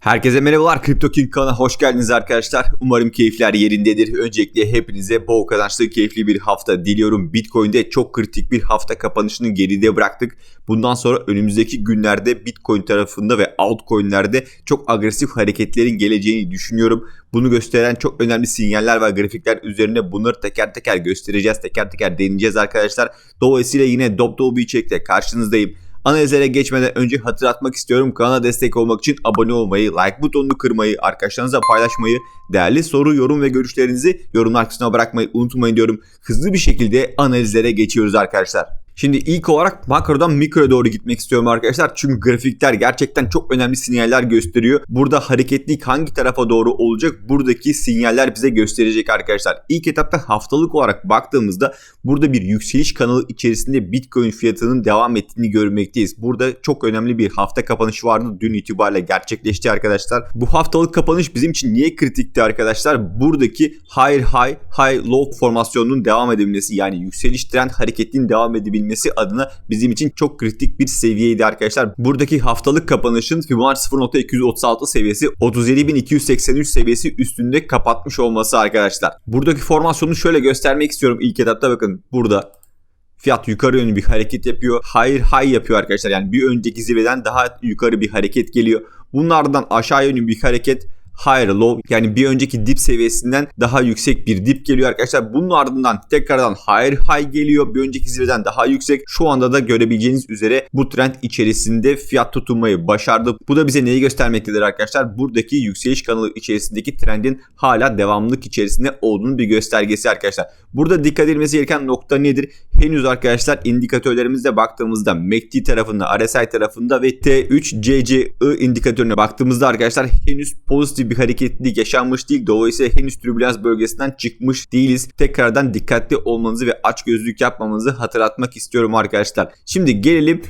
Herkese merhabalar Crypto King kanalına hoş geldiniz arkadaşlar. Umarım keyifler yerindedir. Öncelikle hepinize bol kazançlı keyifli bir hafta diliyorum. Bitcoin'de çok kritik bir hafta kapanışını geride bıraktık. Bundan sonra önümüzdeki günlerde Bitcoin tarafında ve altcoin'lerde çok agresif hareketlerin geleceğini düşünüyorum. Bunu gösteren çok önemli sinyaller ve grafikler üzerine bunları teker teker göstereceğiz. Teker teker deneyeceğiz arkadaşlar. Dolayısıyla yine bir içerikle karşınızdayım. Analizlere geçmeden önce hatırlatmak istiyorum. Kanala destek olmak için abone olmayı, like butonunu kırmayı, arkadaşlarınızla paylaşmayı, değerli soru, yorum ve görüşlerinizi yorumlar kısmına bırakmayı unutmayın diyorum. Hızlı bir şekilde analizlere geçiyoruz arkadaşlar. Şimdi ilk olarak makrodan mikroya doğru gitmek istiyorum arkadaşlar. Çünkü grafikler gerçekten çok önemli sinyaller gösteriyor. Burada hareketlilik hangi tarafa doğru olacak? Buradaki sinyaller bize gösterecek arkadaşlar. İlk etapta haftalık olarak baktığımızda burada bir yükseliş kanalı içerisinde Bitcoin fiyatının devam ettiğini görmekteyiz. Burada çok önemli bir hafta kapanışı vardı. Dün itibariyle gerçekleşti arkadaşlar. Bu haftalık kapanış bizim için niye kritikti arkadaşlar? Buradaki high high high low formasyonunun devam edebilmesi yani yükseliş trend hareketinin devam edebilmesi olabilmesi adına bizim için çok kritik bir seviyeydi arkadaşlar. Buradaki haftalık kapanışın Fibonacci 0.236 seviyesi 37.283 seviyesi üstünde kapatmış olması arkadaşlar. Buradaki formasyonu şöyle göstermek istiyorum ilk etapta bakın burada fiyat yukarı yönlü bir hareket yapıyor. Higher high yapıyor arkadaşlar. Yani bir önceki zirveden daha yukarı bir hareket geliyor. Bunlardan aşağı yönlü bir hareket higher low yani bir önceki dip seviyesinden daha yüksek bir dip geliyor arkadaşlar. Bunun ardından tekrardan higher high geliyor. Bir önceki zirveden daha yüksek. Şu anda da görebileceğiniz üzere bu trend içerisinde fiyat tutunmayı başardı. Bu da bize neyi göstermektedir arkadaşlar? Buradaki yükseliş kanalı içerisindeki trendin hala devamlılık içerisinde olduğunu bir göstergesi arkadaşlar. Burada dikkat edilmesi gereken nokta nedir? Henüz arkadaşlar indikatörlerimizde baktığımızda MACD tarafında, RSI tarafında ve T3 CCI indikatörüne baktığımızda arkadaşlar henüz pozitif bir hareketlilik yaşanmış değil. Dolayısıyla henüz türbülans bölgesinden çıkmış değiliz. Tekrardan dikkatli olmanızı ve aç gözlük yapmamanızı hatırlatmak istiyorum arkadaşlar. Şimdi gelelim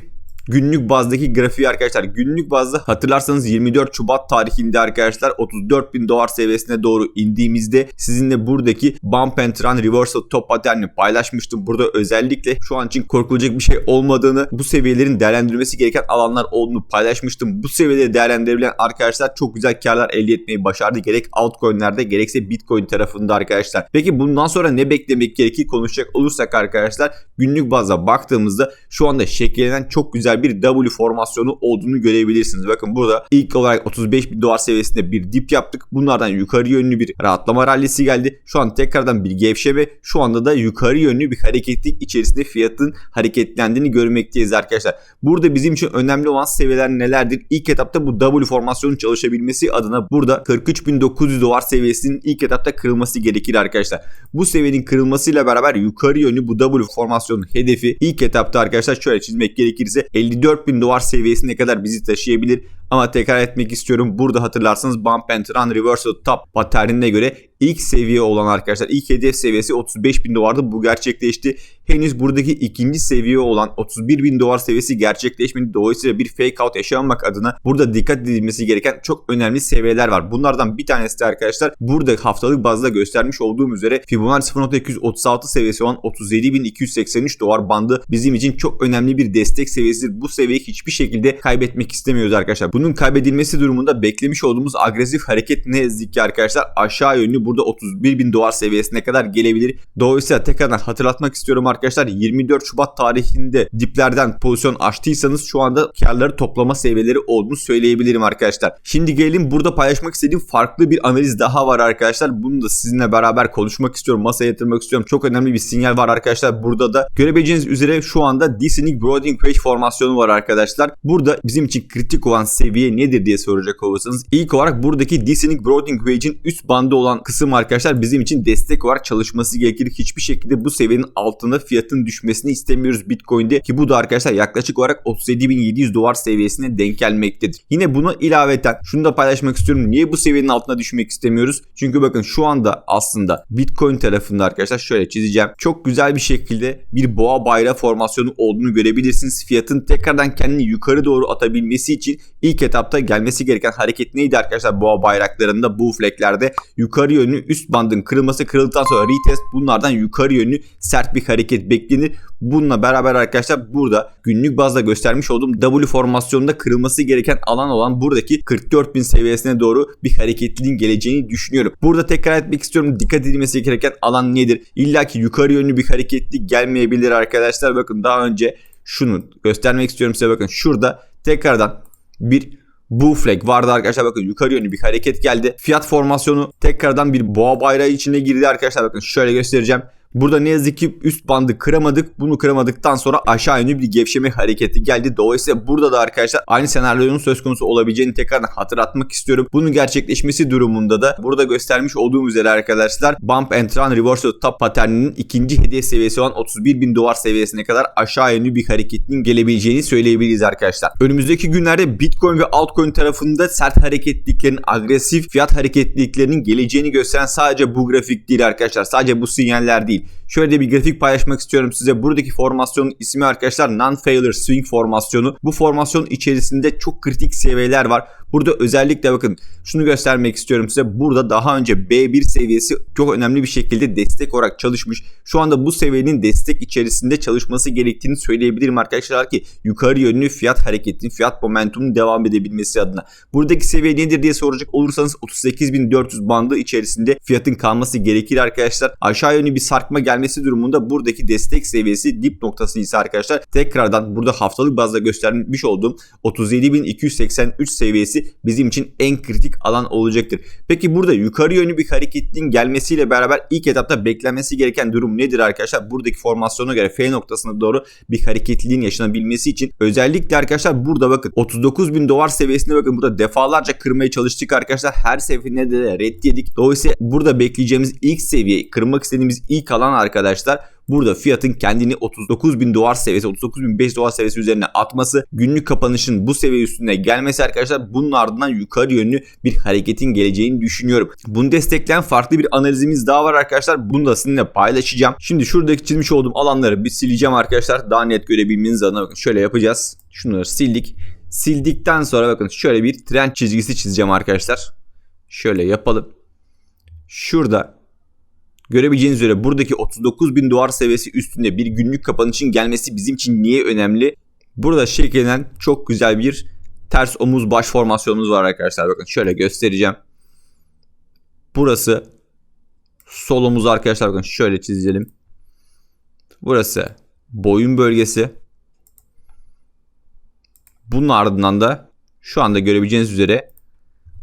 günlük bazdaki grafiği arkadaşlar. Günlük bazda hatırlarsanız 24 Şubat tarihinde arkadaşlar 34 bin dolar seviyesine doğru indiğimizde sizinle buradaki bump and run reversal top pattern'i paylaşmıştım. Burada özellikle şu an için korkulacak bir şey olmadığını bu seviyelerin değerlendirilmesi gereken alanlar olduğunu paylaşmıştım. Bu seviyede değerlendirilen arkadaşlar çok güzel karlar elde etmeyi başardı. Gerek altcoin'lerde gerekse bitcoin tarafında arkadaşlar. Peki bundan sonra ne beklemek gerekir konuşacak olursak arkadaşlar günlük bazda baktığımızda şu anda şekillenen çok güzel bir W formasyonu olduğunu görebilirsiniz. Bakın burada ilk olarak 35 bin dolar seviyesinde bir dip yaptık. Bunlardan yukarı yönlü bir rahatlama rallisi geldi. Şu an tekrardan bir gevşeme. Şu anda da yukarı yönlü bir hareketlik içerisinde fiyatın hareketlendiğini görmekteyiz arkadaşlar. Burada bizim için önemli olan seviyeler nelerdir? İlk etapta bu W formasyonun çalışabilmesi adına burada 43.900 dolar seviyesinin ilk etapta kırılması gerekir arkadaşlar. Bu seviyenin kırılmasıyla beraber yukarı yönlü bu W formasyonun hedefi ilk etapta arkadaşlar şöyle çizmek gerekirse 50 54.000 dolar seviyesine kadar bizi taşıyabilir. Ama tekrar etmek istiyorum. Burada hatırlarsanız Bump and Run Reversal Top paternine göre ilk seviye olan arkadaşlar ilk hedef seviyesi 35.000 dolardı. Bu gerçekleşti. Henüz buradaki ikinci seviye olan 31 bin dolar seviyesi gerçekleşmedi. Dolayısıyla bir fake out yaşamamak adına burada dikkat edilmesi gereken çok önemli seviyeler var. Bunlardan bir tanesi de arkadaşlar burada haftalık bazda göstermiş olduğum üzere Fibonacci 0.236 seviyesi olan 37.283 dolar bandı bizim için çok önemli bir destek seviyesidir. Bu seviyeyi hiçbir şekilde kaybetmek istemiyoruz arkadaşlar. Bunun kaybedilmesi durumunda beklemiş olduğumuz agresif hareket ne yazık ki arkadaşlar aşağı yönlü burada 31 bin dolar seviyesine kadar gelebilir. Dolayısıyla tekrardan hatırlatmak istiyorum arkadaşlar 24 Şubat tarihinde diplerden pozisyon açtıysanız şu anda karları toplama seviyeleri olduğunu söyleyebilirim arkadaşlar. Şimdi gelelim burada paylaşmak istediğim farklı bir analiz daha var arkadaşlar. Bunu da sizinle beraber konuşmak istiyorum. Masaya yatırmak istiyorum. Çok önemli bir sinyal var arkadaşlar. Burada da görebileceğiniz üzere şu anda Descending Broadening Wedge formasyonu var arkadaşlar. Burada bizim için kritik olan seviye nedir diye soracak olursanız ilk olarak buradaki Descending Broadening Wedge'in üst bandı olan kısım arkadaşlar bizim için destek olarak çalışması gerekir. Hiçbir şekilde bu seviyenin altında fiyatın düşmesini istemiyoruz Bitcoin'de ki bu da arkadaşlar yaklaşık olarak 37.700 dolar seviyesine denk gelmektedir. Yine buna ilaveten şunu da paylaşmak istiyorum. Niye bu seviyenin altına düşmek istemiyoruz? Çünkü bakın şu anda aslında Bitcoin tarafında arkadaşlar şöyle çizeceğim. Çok güzel bir şekilde bir boğa bayrağı formasyonu olduğunu görebilirsiniz. Fiyatın tekrardan kendini yukarı doğru atabilmesi için ilk etapta gelmesi gereken hareket neydi arkadaşlar? Boğa bayraklarında bu flaglerde yukarı yönlü üst bandın kırılması kırıldıktan sonra retest bunlardan yukarı yönlü sert bir hareket beklenir. Bununla beraber arkadaşlar burada günlük bazda göstermiş olduğum W formasyonunda kırılması gereken alan olan buradaki 44.000 seviyesine doğru bir hareketliliğin geleceğini düşünüyorum. Burada tekrar etmek istiyorum. Dikkat edilmesi gereken alan nedir? İlla ki yukarı yönlü bir hareketlilik gelmeyebilir arkadaşlar. Bakın daha önce şunu göstermek istiyorum size bakın. Şurada tekrardan bir bu flag vardı arkadaşlar bakın yukarı yönlü bir hareket geldi. Fiyat formasyonu tekrardan bir boğa bayrağı içine girdi arkadaşlar bakın şöyle göstereceğim. Burada ne yazık ki üst bandı kıramadık. Bunu kıramadıktan sonra aşağı yönlü bir gevşeme hareketi geldi. Dolayısıyla burada da arkadaşlar aynı senaryonun söz konusu olabileceğini tekrardan hatırlatmak istiyorum. Bunun gerçekleşmesi durumunda da burada göstermiş olduğum üzere arkadaşlar Bump and Run Reversal Top paterninin ikinci hedef seviyesi olan 31 bin dolar seviyesine kadar aşağı yönlü bir hareketin gelebileceğini söyleyebiliriz arkadaşlar. Önümüzdeki günlerde Bitcoin ve altcoin tarafında sert hareketliliklerin, agresif fiyat hareketliliklerinin geleceğini gösteren sadece bu grafik değil arkadaşlar. Sadece bu sinyaller değil. Şöyle de bir grafik paylaşmak istiyorum size. Buradaki formasyonun ismi arkadaşlar Non-Failure Swing formasyonu. Bu formasyon içerisinde çok kritik seviyeler var. Burada özellikle bakın şunu göstermek istiyorum size. Burada daha önce B1 seviyesi çok önemli bir şekilde destek olarak çalışmış. Şu anda bu seviyenin destek içerisinde çalışması gerektiğini söyleyebilirim arkadaşlar ki yukarı yönlü fiyat hareketinin, fiyat momentumunun devam edebilmesi adına. Buradaki seviye nedir diye soracak olursanız 38.400 bandı içerisinde fiyatın kalması gerekir arkadaşlar. Aşağı yönlü bir sarkma gelmesi durumunda buradaki destek seviyesi dip noktası ise arkadaşlar tekrardan burada haftalık bazda göstermiş olduğum 37.283 seviyesi bizim için en kritik alan olacaktır. Peki burada yukarı yönlü bir hareketliğin gelmesiyle beraber ilk etapta beklenmesi gereken durum nedir arkadaşlar? Buradaki formasyona göre F noktasına doğru bir hareketliliğin yaşanabilmesi için özellikle arkadaşlar burada bakın 39 bin dolar seviyesinde bakın burada defalarca kırmaya çalıştık arkadaşlar. Her seferinde de red yedik. Dolayısıyla burada bekleyeceğimiz ilk seviye kırmak istediğimiz ilk alan arkadaşlar Burada fiyatın kendini 39 bin dolar seviyesi 39 bin 5 dolar seviyesi üzerine atması günlük kapanışın bu seviye üstüne gelmesi arkadaşlar bunun ardından yukarı yönlü bir hareketin geleceğini düşünüyorum. Bunu destekleyen farklı bir analizimiz daha var arkadaşlar. Bunu da sizinle paylaşacağım. Şimdi şuradaki çizmiş olduğum alanları bir sileceğim arkadaşlar. Daha net görebilmeniz adına bakın şöyle yapacağız. Şunları sildik. Sildikten sonra bakın şöyle bir trend çizgisi çizeceğim arkadaşlar. Şöyle yapalım. Şurada Görebileceğiniz üzere buradaki 39 bin dolar seviyesi üstünde bir günlük kapanışın gelmesi bizim için niye önemli? Burada şekillenen çok güzel bir ters omuz baş formasyonumuz var arkadaşlar. Bakın şöyle göstereceğim. Burası sol omuz arkadaşlar bakın şöyle çizelim. Burası boyun bölgesi. Bunun ardından da şu anda görebileceğiniz üzere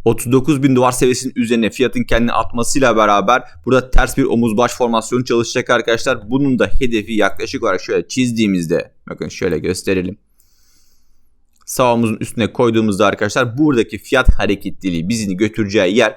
39 bin dolar seviyesinin üzerine fiyatın kendini atmasıyla beraber burada ters bir omuz baş formasyonu çalışacak arkadaşlar. Bunun da hedefi yaklaşık olarak şöyle çizdiğimizde bakın şöyle gösterelim. Sağ omuzun üstüne koyduğumuzda arkadaşlar buradaki fiyat hareketliliği bizini götüreceği yer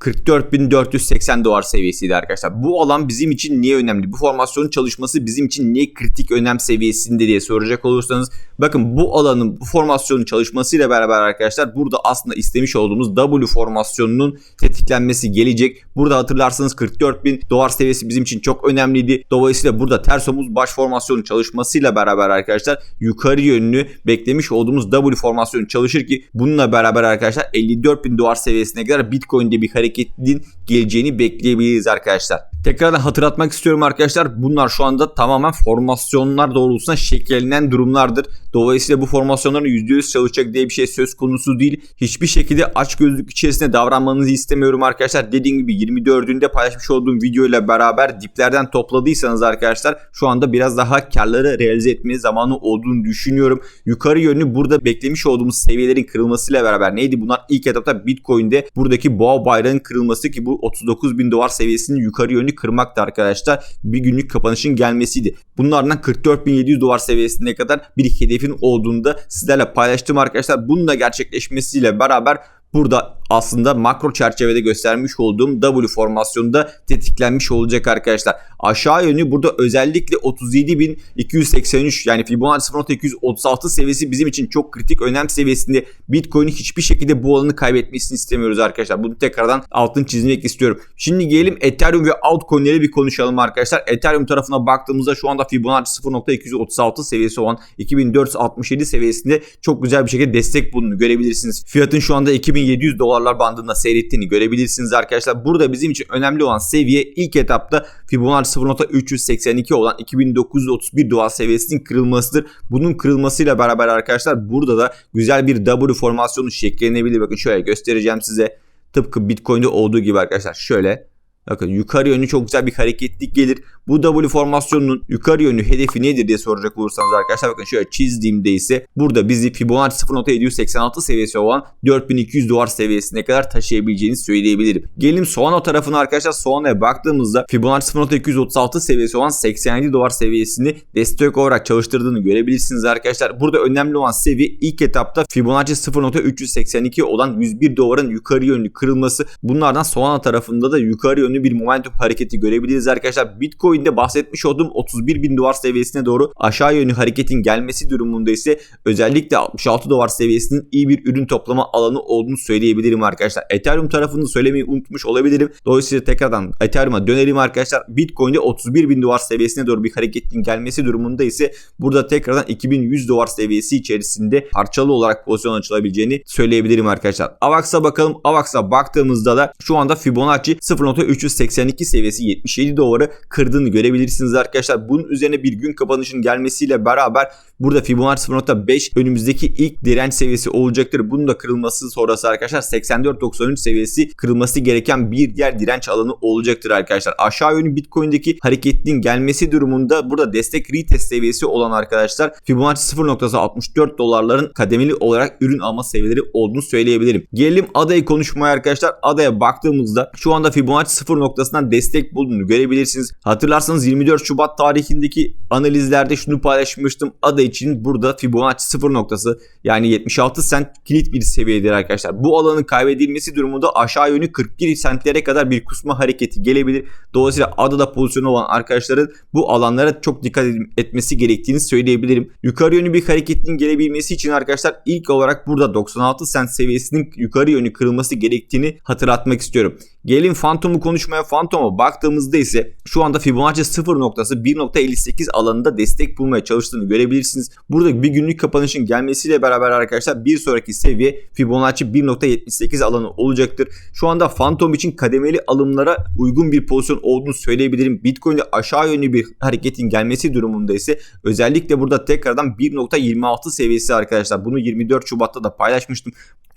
44.480 dolar seviyesiydi arkadaşlar. Bu alan bizim için niye önemli? Bu formasyonun çalışması bizim için niye kritik önem seviyesinde diye soracak olursanız bakın bu alanın bu formasyonun çalışmasıyla beraber arkadaşlar burada aslında istemiş olduğumuz W formasyonunun tetiklenmesi gelecek. Burada hatırlarsanız 44.000 dolar seviyesi bizim için çok önemliydi. Dolayısıyla burada ters omuz baş formasyonun çalışmasıyla beraber arkadaşlar yukarı yönlü beklemiş olduğumuz W formasyonu çalışır ki bununla beraber arkadaşlar 54.000 dolar seviyesine kadar Bitcoin'de bir hareket hareketliliğin geleceğini bekleyebiliriz arkadaşlar. Tekrardan hatırlatmak istiyorum arkadaşlar. Bunlar şu anda tamamen formasyonlar doğrultusunda şekillenen durumlardır. Dolayısıyla bu formasyonların %100 çalışacak diye bir şey söz konusu değil. Hiçbir şekilde aç gözlük içerisinde davranmanızı istemiyorum arkadaşlar. Dediğim gibi 24'ünde paylaşmış olduğum video beraber diplerden topladıysanız arkadaşlar şu anda biraz daha karları realize etmeye zamanı olduğunu düşünüyorum. Yukarı yönlü burada beklemiş olduğumuz seviyelerin kırılmasıyla beraber neydi? Bunlar ilk etapta Bitcoin'de buradaki boğa bayrağının kırılması ki bu 39 bin dolar seviyesinin yukarı yönlü kırmaktı arkadaşlar. Bir günlük kapanışın gelmesiydi. Bunun ardından 44.700 dolar seviyesine kadar bir hedefin olduğunu da sizlerle paylaştım arkadaşlar. Bunun da gerçekleşmesiyle beraber burada aslında makro çerçevede göstermiş olduğum W formasyonunda tetiklenmiş olacak arkadaşlar. Aşağı yönlü burada özellikle 37.283 yani Fibonacci 0.236 seviyesi bizim için çok kritik önem seviyesinde. Bitcoin'i hiçbir şekilde bu alanı kaybetmesini istemiyoruz arkadaşlar. Bunu tekrardan altını çizmek istiyorum. Şimdi gelelim Ethereum ve altcoin'leri bir konuşalım arkadaşlar. Ethereum tarafına baktığımızda şu anda Fibonacci 0.236 seviyesi olan 2467 seviyesinde çok güzel bir şekilde destek bulunduğunu görebilirsiniz. Fiyatın şu anda 2700 dolar dolarlar bandında seyrettiğini görebilirsiniz arkadaşlar. Burada bizim için önemli olan seviye ilk etapta Fibonacci 0.382 olan 2931 dolar seviyesinin kırılmasıdır. Bunun kırılmasıyla beraber arkadaşlar burada da güzel bir W formasyonu şekillenebilir. Bakın şöyle göstereceğim size. Tıpkı Bitcoin'de olduğu gibi arkadaşlar şöyle Bakın yukarı yönlü çok güzel bir hareketlik gelir. Bu W formasyonunun yukarı yönlü hedefi nedir diye soracak olursanız arkadaşlar bakın şöyle çizdiğimde ise burada bizi Fibonacci 0.786 seviyesi olan 4200 dolar seviyesine kadar taşıyabileceğini söyleyebilirim. Gelelim Solana tarafına arkadaşlar. Solana'ya baktığımızda Fibonacci 0.236 seviyesi olan 87 dolar seviyesini destek olarak çalıştırdığını görebilirsiniz arkadaşlar. Burada önemli olan seviye ilk etapta Fibonacci 0.382 olan 101 doların yukarı yönlü kırılması. Bunlardan Solana tarafında da yukarı yönlü bir momentum hareketi görebiliriz arkadaşlar. Bitcoin'de bahsetmiş olduğum 31 bin dolar seviyesine doğru aşağı yönlü hareketin gelmesi durumunda ise özellikle 66 dolar seviyesinin iyi bir ürün toplama alanı olduğunu söyleyebilirim arkadaşlar. Ethereum tarafını söylemeyi unutmuş olabilirim. Dolayısıyla tekrardan Ethereum'a dönelim arkadaşlar. Bitcoin'de 31 bin dolar seviyesine doğru bir hareketin gelmesi durumunda ise burada tekrardan 2100 dolar seviyesi içerisinde parçalı olarak pozisyon açılabileceğini söyleyebilirim arkadaşlar. AVAX'a bakalım. AVAX'a baktığımızda da şu anda Fibonacci 0.382 seviyesi 77 doları kırdığını görebilirsiniz arkadaşlar. Bunun üzerine bir gün kapanışın gelmesiyle beraber burada Fibonacci 0.5 önümüzdeki ilk direnç seviyesi olacaktır. Bunun da kırılması sonrası arkadaşlar 84.93 seviyesi kırılması gereken bir diğer direnç alanı olacaktır arkadaşlar. Aşağı yönlü Bitcoin'deki hareketin gelmesi durumunda burada destek retest seviyesi olan arkadaşlar Fibonacci 0.64 dolarların kademeli olarak ürün alma seviyeleri olduğunu söyleyebilirim. Gelelim adayı konuşmaya arkadaşlar. Adaya baktığımızda şu anda Fibonacci 0 noktasından destek bulduğunu görebilirsiniz. Hatırlarsanız 24 Şubat tarihindeki analizlerde şunu paylaşmıştım. Ada için burada Fibonacci 0 noktası yani 76 sent kilit bir seviyedir arkadaşlar. Bu alanın kaybedilmesi durumunda aşağı yönlü 41 sentlere kadar bir kusma hareketi gelebilir. Dolayısıyla adada pozisyonu olan arkadaşların bu alanlara çok dikkat etmesi gerektiğini söyleyebilirim. Yukarı yönlü bir hareketin gelebilmesi için arkadaşlar ilk olarak burada 96 sent seviyesinin yukarı yönlü kırılması gerektiğini hatırlatmak istiyorum. Gelin Phantom'u konuşmaya Phantom'a baktığımızda ise şu anda Fibonacci 0 noktası 1.58 alanında destek bulmaya çalıştığını görebilirsiniz. Burada bir günlük kapanışın gelmesiyle beraber arkadaşlar bir sonraki seviye Fibonacci 1.78 alanı olacaktır. Şu anda Phantom için kademeli alımlara uygun bir pozisyon olduğunu söyleyebilirim. Bitcoin'de aşağı yönlü bir hareketin gelmesi durumunda ise özellikle burada tekrardan 1.26 seviyesi arkadaşlar. Bunu 24 Şubat'ta da paylaşmıştım.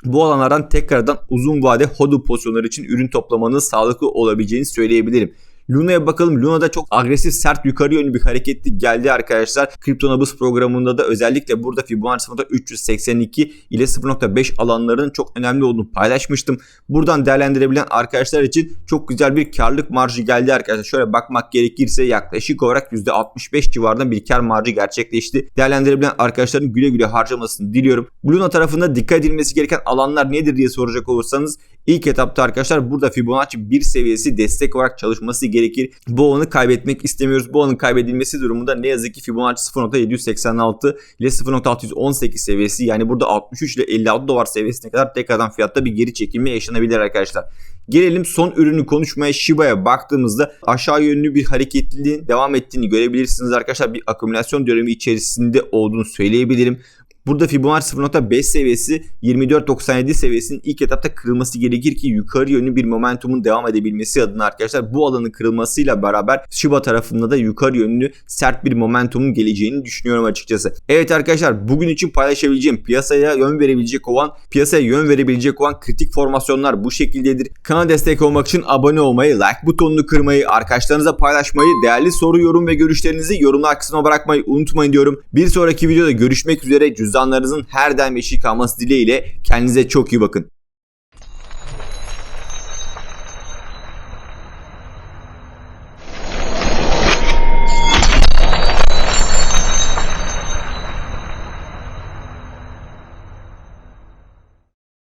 Bu alanlardan tekrardan uzun vade hodl pozisyonları için ürün toplamanın sağlıklı olabileceğini söyleyebilirim. Luna'ya bakalım. Luna'da çok agresif sert yukarı yönlü bir hareketlik geldi arkadaşlar. Kryptonabus programında da özellikle burada Fibonacci 382 ile 0.5 alanlarının çok önemli olduğunu paylaşmıştım. Buradan değerlendirebilen arkadaşlar için çok güzel bir karlık marjı geldi arkadaşlar. Şöyle bakmak gerekirse yaklaşık olarak %65 civarında bir kar marjı gerçekleşti. Değerlendirebilen arkadaşların güle güle harcamasını diliyorum. Luna tarafında dikkat edilmesi gereken alanlar nedir diye soracak olursanız ilk etapta arkadaşlar burada Fibonacci 1 seviyesi destek olarak çalışması gerekir. Bu alanı kaybetmek istemiyoruz. Bu alanın kaybedilmesi durumunda ne yazık ki Fibonacci 0.786 ile 0.618 seviyesi yani burada 63 ile 56 dolar seviyesine kadar tekrardan fiyatta bir geri çekilme yaşanabilir arkadaşlar. Gelelim son ürünü konuşmaya Shiba'ya baktığımızda aşağı yönlü bir hareketliliğin devam ettiğini görebilirsiniz arkadaşlar. Bir akümülasyon dönemi içerisinde olduğunu söyleyebilirim. Burada Fibonacci 0.5 seviyesi 24.97 seviyesinin ilk etapta kırılması gerekir ki yukarı yönlü bir momentumun devam edebilmesi adına arkadaşlar bu alanın kırılmasıyla beraber Shiba tarafında da yukarı yönlü sert bir momentumun geleceğini düşünüyorum açıkçası. Evet arkadaşlar bugün için paylaşabileceğim piyasaya yön verebilecek olan piyasaya yön verebilecek olan kritik formasyonlar bu şekildedir. Kanala destek olmak için abone olmayı, like butonunu kırmayı, arkadaşlarınıza paylaşmayı, değerli soru, yorum ve görüşlerinizi yorumlar kısmına bırakmayı unutmayın diyorum. Bir sonraki videoda görüşmek üzere. Cüzdanlarınızın her daim eşik kalması dileğiyle kendinize çok iyi bakın.